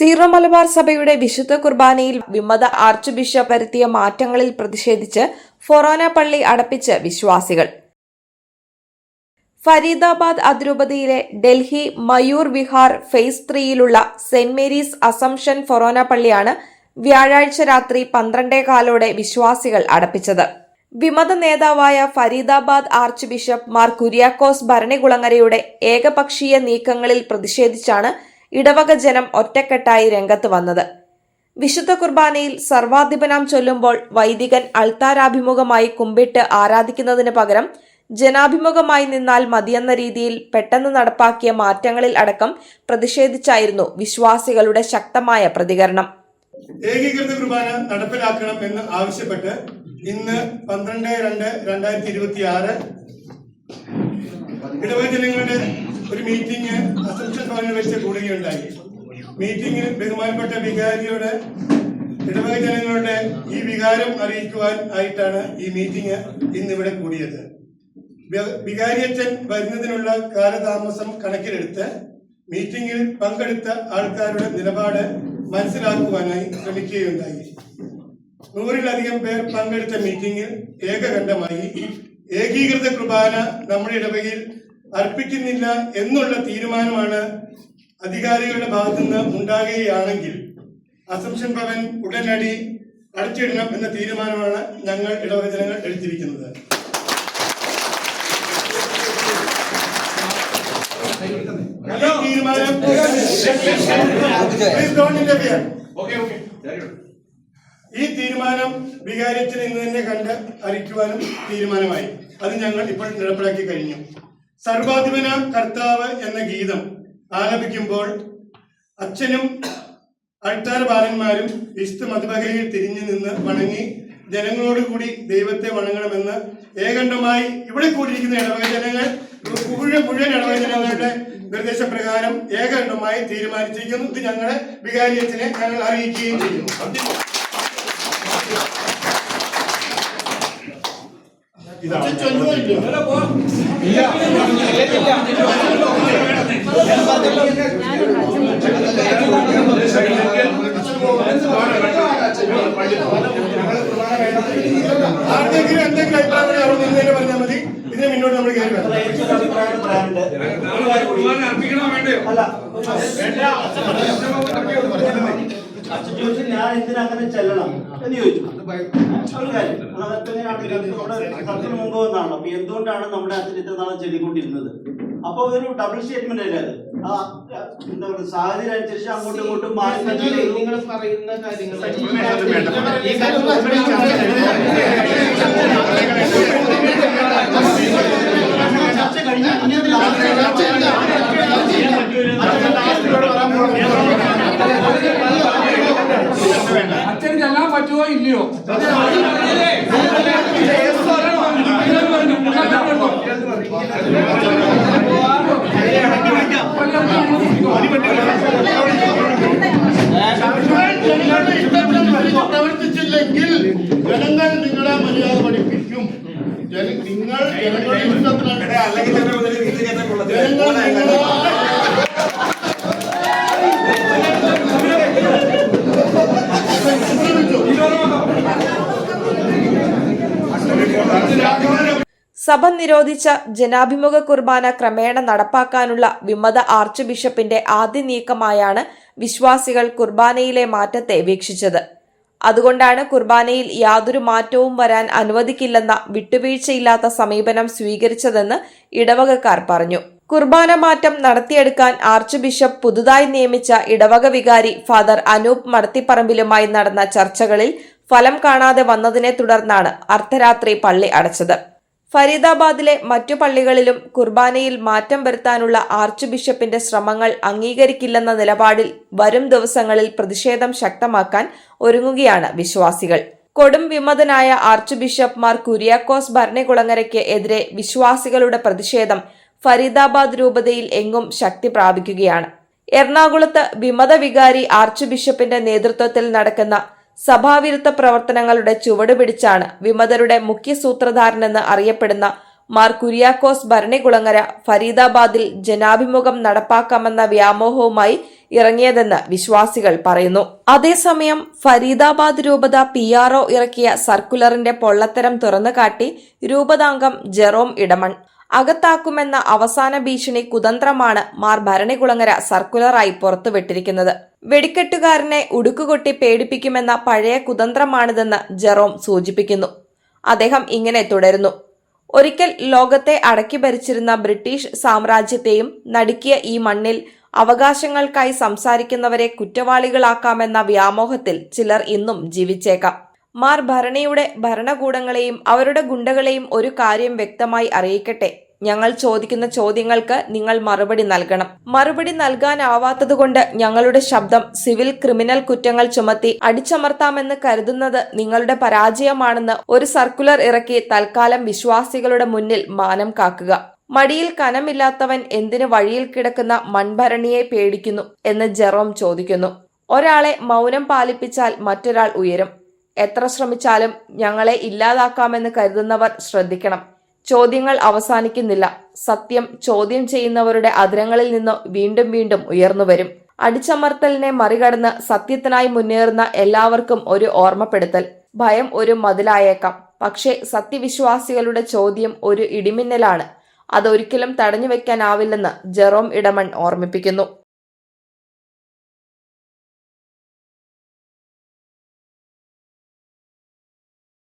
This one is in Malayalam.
സീറോ മലബാർ സഭയുടെ വിശുദ്ധ കുർബാനയിൽ വിമത ആർച്ച് ബിഷപ്പ് വരുത്തിയ മാറ്റങ്ങളിൽ പ്രതിഷേധിച്ച് ഫൊറോന പള്ളി അടപ്പിച്ച് വിശ്വാസികൾ. ഫരീദാബാദ് അതിരൂപതയിലെ ഡൽഹി മയൂർ വിഹാർ ഫേസ് ത്രീയിലുള്ള സെന്റ് മേരീസ് അസംഷൻ ഫൊറോന പള്ളിയാണ് വ്യാഴാഴ്ച രാത്രി പന്ത്രണ്ടേ കാലോടെ വിശ്വാസികൾ അടപ്പിച്ചത്. വിമത നേതാവായ ഫരീദാബാദ് ആർച്ച് ബിഷപ്പ് മാർ കുര്യാക്കോസ് ഭരണികുളങ്ങരയുടെ ഏകപക്ഷീയ നീക്കങ്ങളിൽ പ്രതിഷേധിച്ചാണ് ഇടവക ജനം ഒറ്റക്കെട്ടായി രംഗത്ത് വന്നത്. വിശുദ്ധ കുർബാനയിൽ സർവാധിപനാം ചൊല്ലുമ്പോൾ വൈദികൻ അൾത്താരാഭിമുഖമായി കുമ്പിട്ട് ആരാധിക്കുന്നതിന് പകരം ജനാഭിമുഖമായി നിന്നാൽ മതിയെന്ന രീതിയിൽ പെട്ടെന്ന് നടപ്പാക്കിയ മാറ്റങ്ങളിൽ അടക്കം പ്രതിഷേധിച്ചായിരുന്നു വിശ്വാസികളുടെ ശക്തമായ പ്രതികരണം. ഏകീകൃത കുർബാന നടപ്പിലാക്കണം എന്ന് ആവശ്യപ്പെട്ട് ഇന്ന് പന്ത്രണ്ട് രണ്ട് രണ്ടായിരത്തി ഇരുപത്തി ആറ് ഇടവജനങ്ങളുടെ ഒരു മീറ്റിംഗ് വെച്ച് കൂടുകയുണ്ടായി. മീറ്റിംഗിൽ ബഹുമാനപ്പെട്ട വികാരിയുടെ ഇടവക ജനങ്ങളുടെ ഈ വികാരം അറിയിക്കുവാൻ ആയിട്ടാണ് ഈ മീറ്റിംഗ് ഇന്നിവിടെ കൂടിയത്. വികാരിയച്ഛൻ വരുന്നതിനുള്ള കാലതാമസം കണക്കിലെടുത്ത് മീറ്റിംഗിൽ പങ്കെടുത്ത ആൾക്കാരുടെ നിലപാട് മനസ്സിലാക്കുവാനായി ശ്രമിക്കുകയുണ്ടായി. നൂറിലധികം പേർ പങ്കെടുത്ത മീറ്റിംഗിൽ ഏകകണ്ഠമായി ഏകീകൃത കുർബാന നമ്മുടെ ഇടവകയിൽ അർപ്പിക്കുന്നില്ല എന്നുള്ള തീരുമാനമാണ് അധികാരികളുടെ ഭാഗത്തുനിന്ന് ഉണ്ടാകുകയാണെങ്കിൽ അസംഷൻ ഭവൻ ഉടനടി അടച്ചിടണം എന്ന തീരുമാനമാണ് ഞങ്ങൾ ഇടവക ജനങ്ങൾ എടുത്തിരിക്കുന്നത്. ഈ തീരുമാനം Please നിന്ന് ഈ തീരുമാനം വികാരത്തിൽ ഇന്ന് തന്നെ കണ്ട് അറിയിക്കുവാനും തീരുമാനമായി. അത് ഞങ്ങൾ ഇപ്പോൾ നടപ്പിലാക്കി കഴിഞ്ഞു. സർവാധിപന കർത്താവ് എന്ന ഗീതം ആലപിക്കുമ്പോൾ അച്ഛനും അൾത്താര ബാലന്മാരും വിശുദ്ധ മധുബഹയിൽ തിരിഞ്ഞു നിന്ന് വണങ്ങി ജനങ്ങളോടുകൂടി ദൈവത്തെ വണങ്ങണമെന്ന് ഏകണ്ഠമായി ഇവിടെ കൂടിയിരിക്കുന്ന ഇടവക ജനങ്ങൾ മുഴുവൻ മുഴുവൻ ഇടവക ജനങ്ങളുടെ നിർദ്ദേശപ്രകാരം ഏകണ്ഠമായി തീരുമാനിച്ചിരിക്കുന്നു. ഇത് ഞങ്ങളെ വികാരിയത്തിനെ ഞങ്ങൾ അറിയിക്കുകയും ചെയ്യുന്നു. ആർക്കെങ്കിലും എന്തെങ്കിലും അഭിപ്രായങ്ങൾ അവിടെ നിന്ന് തന്നെ പറഞ്ഞാൽ മതി. ഇതിനെ മുന്നോട്ട് നമ്മൾ കയറി വരാം. എനിക്കൊരു ചോദിച്ചു ഞാൻ എന്തിനാ അങ്ങനെ ചെല്ലണം എന്ന് ചോദിച്ചു ഒരു കാര്യം നമ്മുടെ മുമ്പ് വന്നാണല്ലോ അപ്പൊ എന്തുകൊണ്ടാണ് നമ്മുടെ അച്ഛൻ ഇത്ര നാളെ ചെല്ലിക്കൊണ്ടിരുന്നത് അപ്പൊ ഒരു ഡബിൾ സ്റ്റേറ്റ്മെന്റ് അല്ലേ അത് എന്താ പറയുക സാഹചര്യം അനുസരിച്ച് അങ്ങോട്ടും ഇങ്ങോട്ടും മാറി നിങ്ങൾ പറയുന്ന കാര്യങ്ങൾ ചർച്ച ഇല്ലയോ? പ്രവർത്തിച്ചില്ലെങ്കിൽ ജനങ്ങൾ നിങ്ങളെ മര്യാദ പഠിപ്പിക്കും. നിങ്ങൾ ജനങ്ങളുടെ ഇഷ്ടത്തിനല്ല ജനങ്ങൾ നിങ്ങളെ സഭ നിരോധിച്ച ജനാഭിമുഖ കുർബാന ക്രമേണ നടപ്പാക്കാനുള്ള വിമത ആർച്ച് ബിഷപ്പിന്റെ ആദ്യ നീക്കമായാണ് വിശ്വാസികൾ കുർബാനയിലെ മാറ്റത്തെ വീക്ഷിച്ചത്. അതുകൊണ്ടാണ് കുർബാനയിൽ യാതൊരു മാറ്റവും വരാൻ അനുവദിക്കില്ലെന്ന വിട്ടുവീഴ്ചയില്ലാത്ത സമീപനം സ്വീകരിച്ചതെന്ന് ഇടവകക്കാർ പറഞ്ഞു. കുർബാന മാറ്റം നടത്തിയെടുക്കാൻ ആർച്ച് ബിഷപ്പ് പുതുതായി നിയമിച്ച ഇടവക വികാരി ഫാദർ അനൂപ് മടത്തിപ്പറമ്പിലുമായി നടന്ന ചർച്ചകളിൽ ഫലം കാണാതെ വന്നതിനെ തുടർന്നാണ് അർദ്ധരാത്രി പള്ളി അടച്ചത്. ഫരീദാബാദിലെ മറ്റു പള്ളികളിലും കുർബാനയിൽ മാറ്റം വരുത്താനുള്ള ആർച്ച് ബിഷപ്പിന്റെ ശ്രമങ്ങൾ അംഗീകരിക്കില്ലെന്ന നിലപാടിൽ വരും ദിവസങ്ങളിൽ പ്രതിഷേധം ശക്തമാക്കാൻ ഒരുങ്ങുകയാണ് വിശ്വാസികൾ. കൊടും വിമതനായ ആർച്ച് ബിഷപ്പ്മാർ കുര്യാക്കോസ് ഭരണകുളങ്ങരയ്ക്ക് എതിരെ വിശ്വാസികളുടെ പ്രതിഷേധം ഫരീദാബാദ് രൂപതയിൽ എങ്ങും ശക്തി പ്രാപിക്കുകയാണ്. എറണാകുളത്ത് വിമത വികാരി ആർച്ച് ബിഷപ്പിന്റെ നേതൃത്വത്തിൽ നടക്കുന്ന സഭാവിരുദ്ധ പ്രവർത്തനങ്ങളുടെ ചുവട് പിടിച്ചാണ് വിമതരുടെ മുഖ്യ സൂത്രധാരനെന്ന് അറിയപ്പെടുന്ന മാർ കുര്യാക്കോസ് ഭരണികുളങ്ങര ഫരീദാബാദിൽ ജനാഭിമുഖം നടപ്പാക്കാമെന്ന വ്യാമോഹവുമായി ഇറങ്ങിയതെന്ന് വിശ്വാസികൾ പറയുന്നു. അതേസമയം ഫരീദാബാദ് രൂപത പി ഇറക്കിയ സർക്കുലറിന്റെ പൊള്ളത്തരം തുറന്നുകാട്ടി രൂപതാംഗം ജെറോം ഇടമൺ അകത്താക്കുമെന്ന അവസാന ഭീഷണി കുതന്ത്രമാണ് മാർ ഭരണികുളങ്ങര സർക്കുലറായി പുറത്തുവിട്ടിരിക്കുന്നത്. വെടിക്കെട്ടുകാരനെ ഉടുക്കുകൊട്ടി പേടിപ്പിക്കുമെന്ന പഴയ കുതന്ത്രമാണിതെന്ന് ജെറോം സൂചിപ്പിക്കുന്നു. അദ്ദേഹം ഇങ്ങനെ തുടരുന്നു. ഒരിക്കൽ ലോകത്തെ അടക്കി ഭരിച്ചിരുന്ന ബ്രിട്ടീഷ് സാമ്രാജ്യത്തെയും നടുക്കിയ ഈ മണ്ണിൽ അവകാശങ്ങൾക്കായി സംസാരിക്കുന്നവരെ കുറ്റവാളികളാക്കാമെന്ന വ്യാമോഹത്തിൽ ചിലർ ഇന്നും ജീവിച്ചേക്കാം. മാർ ഭരണിയുടെ ഭരണകൂടങ്ങളെയും അവരുടെ ഗുണ്ടകളെയും ഒരു കാര്യം വ്യക്തമായി അറിയിക്കട്ടെ. ഞങ്ങൾ ചോദിക്കുന്ന ചോദ്യങ്ങൾക്ക് നിങ്ങൾ മറുപടി നൽകണം. മറുപടി നൽകാനാവാത്തതുകൊണ്ട് ഞങ്ങളുടെ ശബ്ദം സിവിൽ ക്രിമിനൽ കുറ്റങ്ങൾ ചുമത്തി അടിച്ചമർത്താമെന്ന് കരുതുന്നത് നിങ്ങളുടെ പരാജയമാണെന്ന് ഒരു സർക്കുലർ ഇറക്കി തൽക്കാലം വിശ്വാസികളുടെ മുന്നിൽ മാനം കാക്കുക. മടിയിൽ കനമില്ലാത്തവൻ എന്തിനു വഴിയിൽ കിടക്കുന്ന മൺഭരണിയെ പേടിക്കുന്നു എന്ന് ജെറോം ചോദിക്കുന്നു. ഒരാളെ മൗനം പാലിപ്പിച്ചാൽ മറ്റൊരാൾ ഉയരും. എത്ര ശ്രമിച്ചാലും ഞങ്ങളെ ഇല്ലാതാക്കാമെന്ന് കരുതുന്നവർ ശ്രദ്ധിക്കണം. ചോദ്യങ്ങൾ അവസാനിക്കുന്നില്ല. സത്യം ചോദ്യം ചെയ്യുന്നവരുടെ അതിരങ്ങളിൽ നിന്ന് വീണ്ടും വീണ്ടും ഉയർന്നു വരും. അടിച്ചമർത്തലിനെ മറികടന്ന് സത്യത്തിനായി മുന്നേറുന്ന എല്ലാവർക്കും ഒരു ഓർമ്മപ്പെടുത്തൽ. ഭയം ഒരു മതിലായേക്കാം. പക്ഷേ സത്യവിശ്വാസികളുടെ ചോദ്യം ഒരു ഇടിമിന്നലാണ്. അതൊരിക്കലും തടഞ്ഞു വെക്കാനാവില്ലെന്ന് ജെറോം ഇടമൺ ഓർമ്മിപ്പിക്കുന്നു.